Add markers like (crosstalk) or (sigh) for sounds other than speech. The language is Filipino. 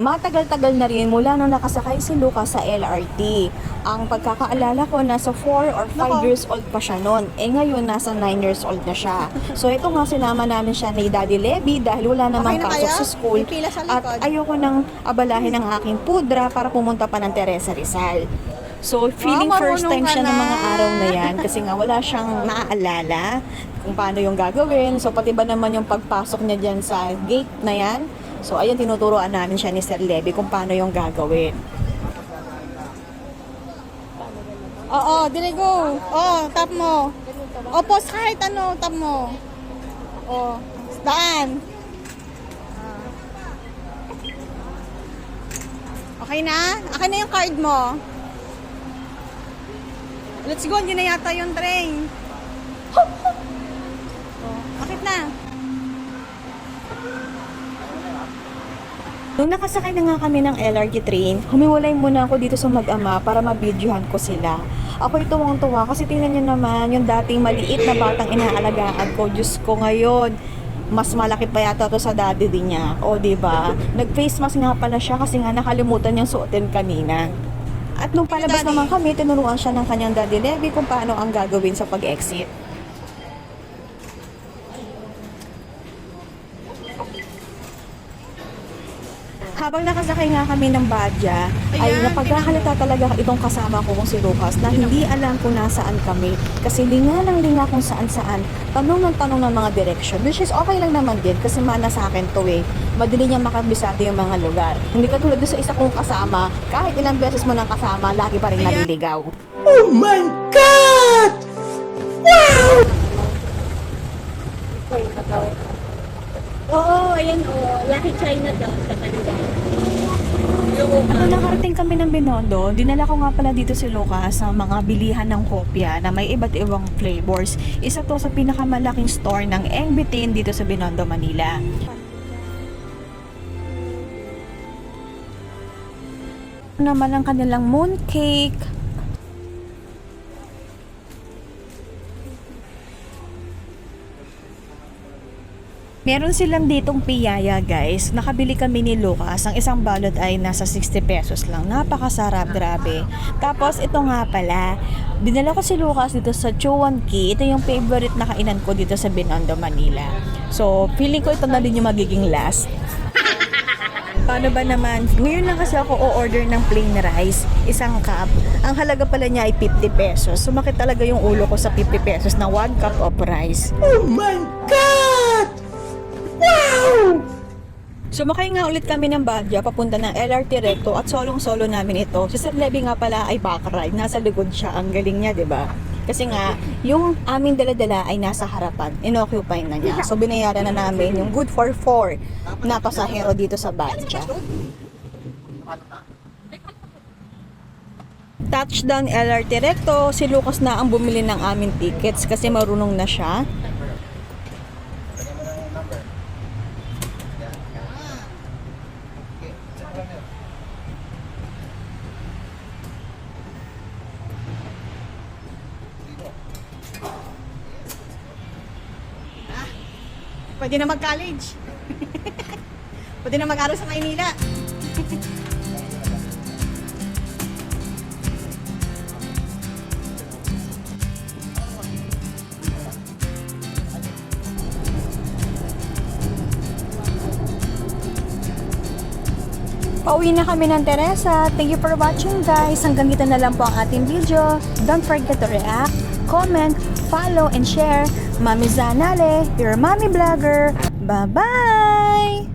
Matagal-tagal na rin mula nung nakasakay si Lucas sa LRT. Ang pagkakaalala ko, nasa 4 or 5 Nako. years old pa siya noon. Eh ngayon, nasa 9 years old na siya. So ito nga, sinama namin siya ni Daddy Levy dahil wala namang Okay na pasok kaya? sa school. May pila sa At ayoko nang abalahin ang aking pudra para pumunta pa ng Teresa Rizal. So, feeling Oh, first time ka siya ng na. mga araw na yan kasi nga wala siyang naaalala kung paano yung gagawin. So, pati ba naman yung pagpasok niya dyan sa gate na yan. So, ayun, tinuturoan namin siya ni Sir Levy kung paano yung gagawin. Oo, dili go. Oo, tap mo. O, pause kahit ano, tap mo. O, daan. Okay na? Akin na yung card mo. Let's go, hindi na yata yung train. (laughs) O, akit na. Nung nakasakay na nga kami ng LRT train, humiwalay muna ako dito sa mag-ama para mabidyohan ko sila. Ako'y tuwang-tuwa kasi tingnan niyo naman yung dating maliit na batang inaalagaan ko. Diyos ko ngayon, mas malaki pa yata to sa daddy din niya. O, di ba? Nag-face mask nga pala siya kasi nga nakalimutan niyang suotin kanina. At nung palabas naman kami, tinuruan siya ng kanyang daddy Levi kung paano ang gagawin sa pag-exit. Habang nakasakay nga kami ng badya, ay Ayan, napagkakalata talaga itong kasama ko kung si Lucas na hindi alam kung nasaan kami. Kasi linga ng linga kung saan saan, tanong ng tanong ng mga direction. Which is okay lang naman din kasi mana sa akin to eh. Madali niya makabisado yung mga lugar. Hindi ka tulad doon sa isa kong kasama, kahit ilang beses mo nang kasama, lagi pa rin naliligaw. Oo, ayan o. Lucky China daw Nung nakarating kami ng Binondo, dinala ko nga pala dito si Lucas sa mga bilihan ng kopya na may iba't ibang flavors. Isa to sa pinakamalaking store ng Engbitin dito sa Binondo, Manila. naman ang kanilang mooncake. Meron silang ditong piyaya guys. Nakabili kami ni Lucas. Ang isang balot ay nasa 60 pesos lang. Napakasarap, grabe. Tapos ito nga pala, dinala ko si Lucas dito sa Chuan Ki. Ito yung favorite na kainan ko dito sa Binondo, Manila. So, feeling ko ito na din yung magiging last. (laughs) Paano ba naman? Ngayon lang kasi ako o-order ng plain rice, isang cup. Ang halaga pala niya ay 50 pesos. Sumakit talaga yung ulo ko sa 50 pesos na 1 cup of rice. Sumakay nga ulit kami ng Badya papunta ng LRT Recto at solong-solo namin ito. Si Sir Levy nga pala ay back. Nasa likod siya. Ang galing niya, di ba? Kasi nga, yung aming dala-dala ay nasa harapan. Inoccupy na niya. So, binayaran na namin yung good for four na pasahero dito sa Badya. Touchdown LRT Recto, si Lucas na ang bumili ng aming tickets kasi marunong na siya. Pwede na mag-college. (laughs) Pwede na mag-aral sa Maynila. Pauwi na kami ng Teresa. Thank you for watching guys. Hanggang dito na lang po ang ating video. Don't forget to react, comment, follow, and share. Mami Zanale, your mommy vlogger. Bye-bye!